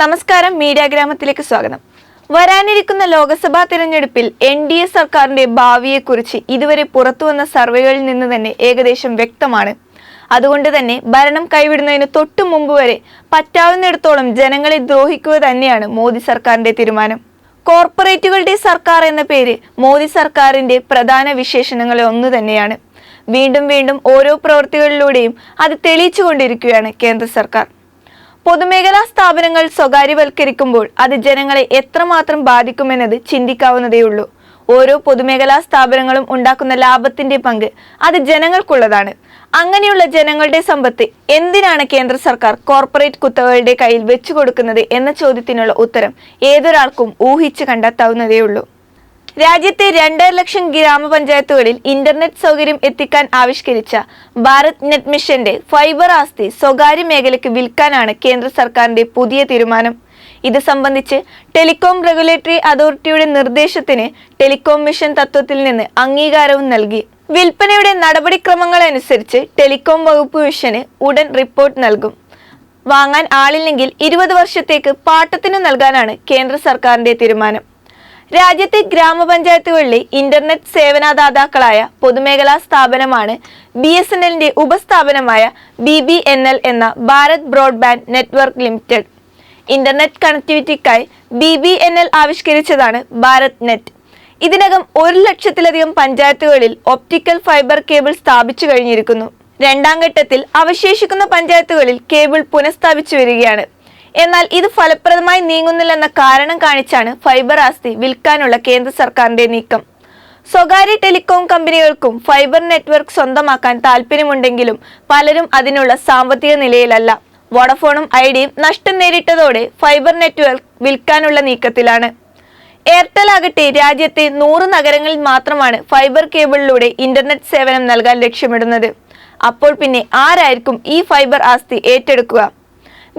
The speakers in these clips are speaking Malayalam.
നമസ്കാരം മീഡിയ ഗ്രാമത്തിലേക്ക് സ്വാഗതം. വരാനിരിക്കുന്ന ലോക്സഭാ തിരഞ്ഞെടുപ്പിൽ എൻ ഡി എ സർക്കാരിന്റെ ഭാവിയെക്കുറിച്ച് ഇതുവരെ പുറത്തുവന്ന സർവേകളിൽ നിന്ന് തന്നെ ഏകദേശം വ്യക്തമാണ്. അതുകൊണ്ട് തന്നെ ഭരണം കൈവിടുന്നതിന് തൊട്ടു മുമ്പ് വരെ പറ്റാവുന്നിടത്തോളം ജനങ്ങളെ ദ്രോഹിക്കുക തന്നെയാണ് മോദി സർക്കാരിന്റെ തീരുമാനം. കോർപ്പറേറ്റുകളുടെ സർക്കാർ എന്ന പേര് മോദി സർക്കാരിന്റെ പ്രധാന വിശേഷണങ്ങളിൽ ഒന്ന് തന്നെയാണ്. വീണ്ടും വീണ്ടും ഓരോ പ്രവൃത്തികളിലൂടെയും അത് തെളിയിച്ചുകൊണ്ടിരിക്കുകയാണ് കേന്ദ്ര സർക്കാർ. പൊതുമേഖലാ സ്ഥാപനങ്ങൾ സ്വകാര്യവൽക്കരിക്കുമ്പോൾ അത് ജനങ്ങളെ എത്രമാത്രം ബാധിക്കുമെന്നത് ചിന്തിക്കാവുന്നതേയുള്ളൂ. ഓരോ പൊതുമേഖലാ സ്ഥാപനങ്ങളും ഉണ്ടാക്കുന്ന ലാഭത്തിന്റെ പങ്ക് അത് ജനങ്ങൾക്കുള്ളതാണ്. അങ്ങനെയുള്ള ജനങ്ങളുടെ സമ്പത്ത് എന്തിനാണ് കേന്ദ്ര സർക്കാർ കോർപ്പറേറ്റ് കുത്തകളുടെ കയ്യിൽ വെച്ചു കൊടുക്കുന്നത് എന്ന ചോദ്യത്തിനുള്ള ഉത്തരം ഏതൊരാൾക്കും ഊഹിച്ചു കണ്ടെത്താവുന്നതേയുള്ളൂ. രാജ്യത്തെ രണ്ടര ലക്ഷം ഗ്രാമപഞ്ചായത്തുകളിൽ ഇന്റർനെറ്റ് സൗകര്യം എത്തിക്കാൻ ആവിഷ്കരിച്ച ഭാരത് നെറ്റ് മിഷന്റെ ഫൈബർ ആസ്തി സ്വകാര്യ മേഖലയ്ക്ക് വിൽക്കാനാണ് കേന്ദ്ര സർക്കാരിന്റെ പുതിയ തീരുമാനം. ഇത് സംബന്ധിച്ച് ടെലികോം റെഗുലേറ്ററി അതോറിറ്റിയുടെ നിർദ്ദേശത്തിന് ടെലികോം മിഷൻ തത്വത്തിൽ നിന്ന് അംഗീകാരവും നൽകി. വിൽപ്പനയുടെ നടപടിക്രമങ്ങൾ അനുസരിച്ച് ടെലികോം വകുപ്പ് മിഷന് ഉടൻ റിപ്പോർട്ട് നൽകും. വാങ്ങാൻ ആളില്ലെങ്കിൽ ഇരുപത് വർഷത്തേക്ക് പാട്ടത്തിന് നൽകാനാണ് കേന്ദ്ര സർക്കാരിന്റെ തീരുമാനം. രാജ്യത്തെ ഗ്രാമപഞ്ചായത്തുകളിലെ ഇന്റർനെറ്റ് സേവനദാതാക്കളായ പൊതുമേഖലാ സ്ഥാപനമാണ് ബി എസ് എൻ എല്ലിന്റെ ഉപസ്ഥാപനമായ ബി ബി എൻ എൽ എന്ന Bharat broadband network limited. Internet കണക്ടിവിറ്റിക്കായി B B N L ആവിഷ്കരിച്ചതാണ് ഭാരത് നെറ്റ്. ഇതിനകം ഒരു ലക്ഷത്തിലധികം പഞ്ചായത്തുകളിൽ ഒപ്റ്റിക്കൽ ഫൈബർ കേബിൾ സ്ഥാപിച്ചു കഴിഞ്ഞിരിക്കുന്നു. രണ്ടാം ഘട്ടത്തിൽ അവശേഷിക്കുന്ന പഞ്ചായത്തുകളിൽ കേബിൾ പുനഃസ്ഥാപിച്ചു വരികയാണ്. എന്നാൽ ഇത് ഫലപ്രദമായി നീങ്ങുന്നില്ലെന്ന കാരണം കാണിച്ചാണ് ഫൈബർ ആസ്തി വിൽക്കാനുള്ള കേന്ദ്ര സർക്കാരിന്റെ നീക്കം. സ്വകാര്യ ടെലികോം കമ്പനികൾക്കും ഫൈബർ നെറ്റ്വർക്ക് സ്വന്തമാക്കാൻ താല്പര്യമുണ്ടെങ്കിലും പലരും അതിനുള്ള സാമ്പത്തിക നിലയിലല്ല. വോഡഫോണും ഐഡിയും നഷ്ടം നേരിട്ടതോടെ ഫൈബർ നെറ്റ്വർക്ക് വിൽക്കാനുള്ള നീക്കത്തിലാണ്. എയർടെൽ ആകട്ടെ രാജ്യത്തെ നൂറ് നഗരങ്ങളിൽ മാത്രമാണ് ഫൈബർ കേബിളിലൂടെ ഇന്റർനെറ്റ് സേവനം നൽകാൻ ലക്ഷ്യമിടുന്നത്. അപ്പോൾ പിന്നെ ആരായിരിക്കും ഈ ഫൈബർ ആസ്തി ഏറ്റെടുക്കുക?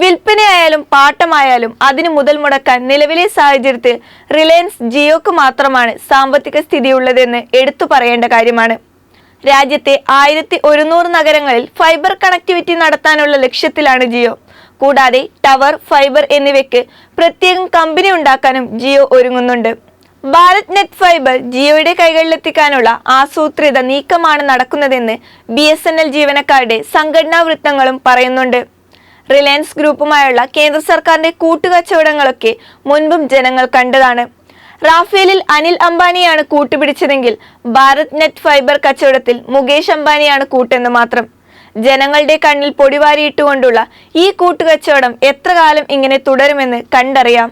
വിൽപ്പനയായാലും പാട്ടമായാലും അതിന് മുതൽ മുടക്കാൻ നിലവിലെ സാഹചര്യത്തിൽ റിലയൻസ് ജിയോക്ക് മാത്രമാണ് സാമ്പത്തിക സ്ഥിതിയുള്ളതെന്ന് എടുത്തു പറയേണ്ട കാര്യമാണ്. രാജ്യത്തെ ആയിരത്തി ഒരുന്നൂറ് നഗരങ്ങളിൽ ഫൈബർ കണക്ടിവിറ്റി നടത്താനുള്ള ലക്ഷ്യത്തിലാണ് ജിയോ. കൂടാതെ ടവർ ഫൈബർ എന്നിവയ്ക്ക് പ്രത്യേകം കമ്പനി ഉണ്ടാക്കാനും ജിയോ ഒരുങ്ങുന്നുണ്ട്. ഭാരത് നെറ്റ് ഫൈബർ ജിയോയുടെ കൈകളിലെത്തിക്കാനുള്ള ആസൂത്രിത നീക്കമാണ് നടക്കുന്നതെന്ന് ബി ജീവനക്കാരുടെ സംഘടനാ വൃത്തങ്ങളും പറയുന്നുണ്ട്. റിലയൻസ് ഗ്രൂപ്പുമായുള്ള കേന്ദ്ര സർക്കാരിന്റെ കൂട്ടുകച്ചവടങ്ങളൊക്കെ മുൻപും ജനങ്ങൾ കണ്ടതാണ്. റാഫേലിൽ അനിൽ അംബാനിയാണ് കൂട്ടുപിടിച്ചതെങ്കിൽ ഭാരത് നെറ്റ് ഫൈബർ കച്ചവടത്തിൽ മുകേഷ് അംബാനിയാണ് കൂട്ടെന്ന് മാത്രം. ജനങ്ങളുടെ കണ്ണിൽ പൊടിവാരിയിട്ടുകൊണ്ടുള്ള ഈ കൂട്ടുകച്ചവടം എത്ര കാലം ഇങ്ങനെ തുടരുമെന്ന് കണ്ടറിയാം.